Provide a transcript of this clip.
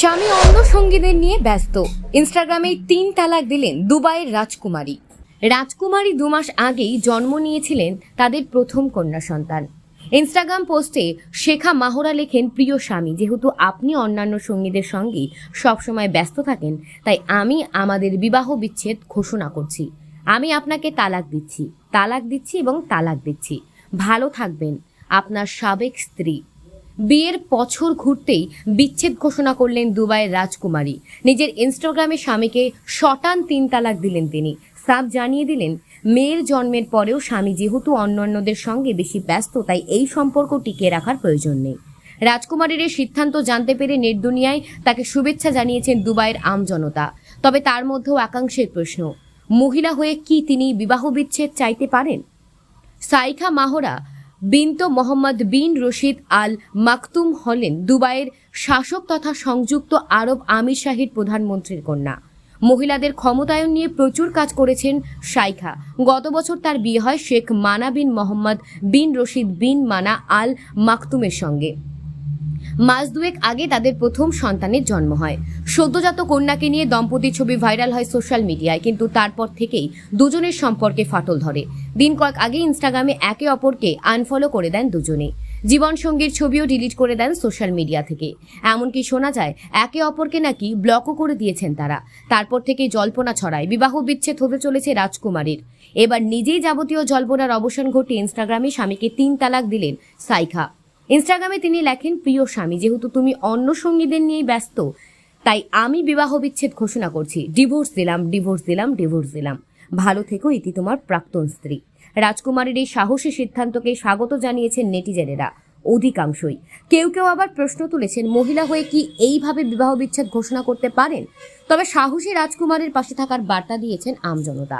স্বামী অন্য সঙ্গীদের নিয়ে ব্যস্ত। ইনস্টাগ্রামে তিন তালাক দিলেন দুবাইয়ের রাজকুমারী। রাজকুমারী দু মাস আগেই জন্ম নিয়েছিলেন তাদের প্রথম কন্যা সন্তান। ইনস্টাগ্রাম পোস্টে শেখা মাহরা লেখেন, প্রিয় স্বামী, যেহেতু আপনি অন্যান্য সঙ্গীদের সঙ্গেই সবসময় ব্যস্ত থাকেন, তাই আমি আমাদের বিবাহ বিচ্ছেদ ঘোষণা করছি। আমি আপনাকে তালাক দিচ্ছি তালাক দিচ্ছি এবং তালাক দিচ্ছি। ভালো থাকবেন। আপনার সাবেক স্ত্রী। বিয়ের বছর ঘুরতেই বিচ্ছেদ ঘোষণা করলেন দুবাইয়ের রাজকুমারী। নিজের ইনস্টাগ্রামে স্বামীকে শটান তিন তালাক দিলেন তিনি। সাব জানিয়ে দিলেন, মেয়ের জন্মের পরেও স্বামী যেহেতু অন্যান্যদের সঙ্গে বেশি ব্যস্ত, তাই এই সম্পর্ক টিকিয়ে রাখার প্রয়োজন নেই। রাজকুমারীর এই সিদ্ধান্ত জানতে পেরে নেট দুনিয়ায় তাকে শুভেচ্ছা জানিয়েছেন দুবাইয়ের আমজনতা তবে তার মধ্যেও একাংশের প্রশ্ন, মহিলা হয়ে কি তিনি বিবাহ বিচ্ছেদ চাইতে পারেন? সাইখা মাহরা বিন্ত মোহাম্মদ বিন রশিদ আল মাকতুম হলেন দুবাইয়ের শাসক তথা সংযুক্ত আরব আমির শাহির প্রধানমন্ত্রীর কন্যা। মহিলাদের ক্ষমতায়ন নিয়ে প্রচুর কাজ করেছেন শাইখা। গত বছর তার বিয়ে হয় শেখ মানা বিন মোহাম্মদ বিন রশিদ বিন মানা আল মাকতুমের সঙ্গে। মাস দুয়েক আগে তাদের প্রথম সন্তানের জন্ম হয়। সদ্যজাত কন্যাকে নিয়ে দম্পতির ছবি ভাইরাল হয় সোশ্যাল মিডিয়ায়, কিন্তু তারপর থেকেই দুজনের সম্পর্কে ফাটল ধরে। দিন কয়েক আগে ইনস্টাগ্রামে একে অপরকে আনফলো করে দেন দুজনে। জীবনসঙ্গীর ছবিও ডিলিট করে দেন সোশ্যাল মিডিয়া থেকে। এমনকি শোনা যায়, একে অপরকে নাকি ব্লকও করে দিয়েছেন তারা। তারপর থেকে জল্পনা ছড়ায়, বিবাহ বিচ্ছেদ হতে চলেছে রাজকুমারীর। এবার নিজেই যাবতীয় জল্পনার অবসান ঘটিয়ে ইনস্টাগ্রামে স্বামীকে তিন তালাক দিলেন সাইখা। ইনস্টাগ্রামে তিনি লেখেন, প্রিয় স্বামী, যেহেতু তুমি অন্য সঙ্গীদের নিয়েই ব্যস্ত, তাই আমি বিবাহ বিচ্ছেদ ঘোষণা করছি। ডিভোর্স দিলাম ডিভোর্স দিলাম ডিভোর্স দিলাম। ভালো থেকো ইতি তোমার প্রাক্তন স্ত্রী। রাজকুমারের এই সাহসী সিদ্ধান্তকে স্বাগত জানিয়েছেন নেটিজেনেরা অধিকাংশই। কেউ কেউ আবার প্রশ্ন তুলেছেন, মহিলা হয়ে কি এইভাবে বিবাহ বিচ্ছেদ ঘোষণা করতে পারেন? তবে সাহসী রাজকুমারের পাশে থাকার বার্তা দিয়েছেন আমজনতা।